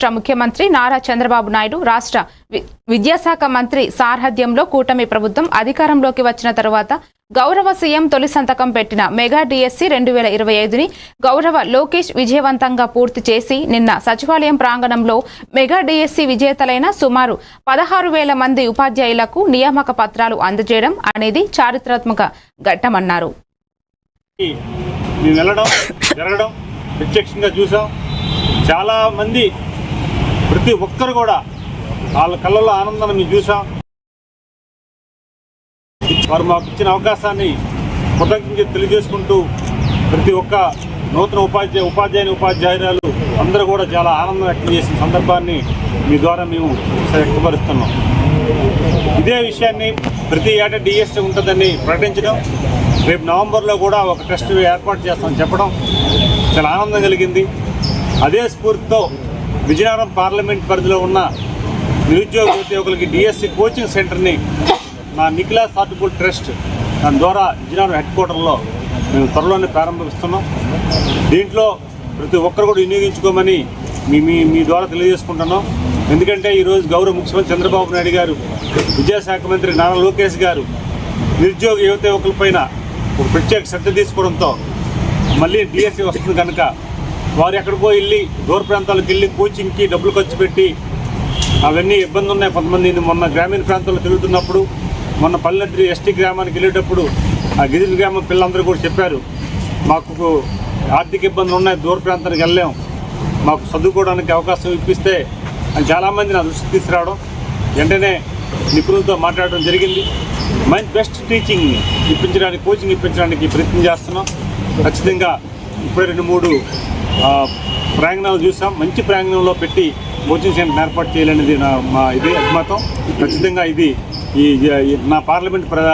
రాష్ట్ర ముఖ్యమంత్రి నారా చంద్రబాబు నాయుడు రాష్ట్ర వి- విద్యాశాఖ మంత్రి సారథ్యంలో కూటమి ప్రభుత్వం అధికారంలోకి వచ్చిన తరువాత గౌరవ సీఎం తొలి సంతకం పెట్టిన మెగా డిఎస్సి రెండు వేల ఇరవై ఐదుని గౌరవ లోకేష్ విజయవంతంగా పూర్తి చేసి నిన్న సచివాలయం ప్రాంగణంలో మెగా డిఎస్సి విజేతలైన సుమారు పదహారు వేల మంది ఉపాధ్యాయులకు నియామక పత్రాలు అందజేయడం అనేది చారిత్రాత్మక ఘట్టమన్నారు. ప్రత్యక్షంగా చూసాం. చాలామంది ప్రతి ఒక్కరు కూడా వాళ్ళ కళ్ళలో ఆనందాన్ని మేము చూసాం వారు మాకు ఇచ్చిన అవకాశాన్ని కృతజ్ఞత తెలియజేసుకుంటూ ప్రతి ఒక్క నూతన ఉపాధ్యాయ ఉపాధ్యాయుని ఉపాధ్యాయురాలు అందరూ కూడా చాలా ఆనందం వ్యక్తం చేసిన సందర్భాన్ని మీ ద్వారా మేము వ్యక్తపరుస్తున్నాం. ఇదే విషయాన్ని ప్రతి ఏటా డిఎస్సీ ఉంటుందని ప్రకటించడం రేపు నవంబర్లో కూడా ఒక టెస్ట్ ఏర్పాటు చేస్తామని చెప్పడం చాలా ఆనందం కలిగింది. అదే స్ఫూర్తితో విజయనగరం పార్లమెంట్ పరిధిలో ఉన్న నిరుద్యోగ ఉద్యోగులకి డిఎస్సి కోచింగ్ సెంటర్ని నా నిఖిలా సార్టిబుల్ ట్రస్ట్ దాని ద్వారా విజయనగరం హెడ్ క్వార్టర్లో మేము త్వరలోనే ప్రారంభిస్తున్నాం. దీంట్లో ప్రతి ఒక్కరు కూడా వినియోగించుకోమని మీ మీ మీ ద్వారా తెలియజేసుకుంటున్నాం. ఎందుకంటే ఈరోజు గౌరవ ముఖ్యమంత్రి చంద్రబాబు నాయుడు గారు విద్యాశాఖ మంత్రి నారా లోకేష్ గారు నిరుద్యోగ యువత యువకులపైన ఒక ప్రత్యేక శ్రద్ధ తీసుకోవడంతో మళ్ళీ డిఎస్సి వస్తుంది కనుక వారు ఎక్కడికో వెళ్ళి దూర ప్రాంతాలకు వెళ్ళి కోచింగ్కి డబ్బులు ఖర్చు పెట్టి అవన్నీ ఇబ్బంది ఉన్నాయి కొంతమంది. మొన్న గ్రామీణ ప్రాంతాల్లో తిరుగుతున్నప్పుడు మొన్న పల్లెద్రి ఎస్టీ గ్రామానికి వెళ్ళేటప్పుడు ఆ గిరిజన గ్రామం పిల్లలందరూ కూడా చెప్పారు మాకు ఆర్థిక ఇబ్బందులు ఉన్నాయి దూర ప్రాంతానికి వెళ్ళాం మాకు చదువుకోవడానికి అవకాశం ఇప్పిస్తే అని చాలామంది నా దృష్టికి తీసుకురావడం వెంటనే నిపుణులతో మాట్లాడడం జరిగింది. మంచి బెస్ట్ టీచింగ్ ఇప్పించడానికి కోచింగ్ ఇప్పించడానికి ప్రయత్నం చేస్తున్నాం. ఖచ్చితంగా ఇప్పుడే రెండు మూడు ప్రాంగణాలు చూసాం. మంచి ప్రాంగణంలో పెట్టి కోచింగ్ సెంటర్ ఏర్పాటు చేయాలనేది నా మా ఇది అభిమతం. ఖచ్చితంగా ఇది ఈ ఈ- నా పార్లమెంట్ ప్రజా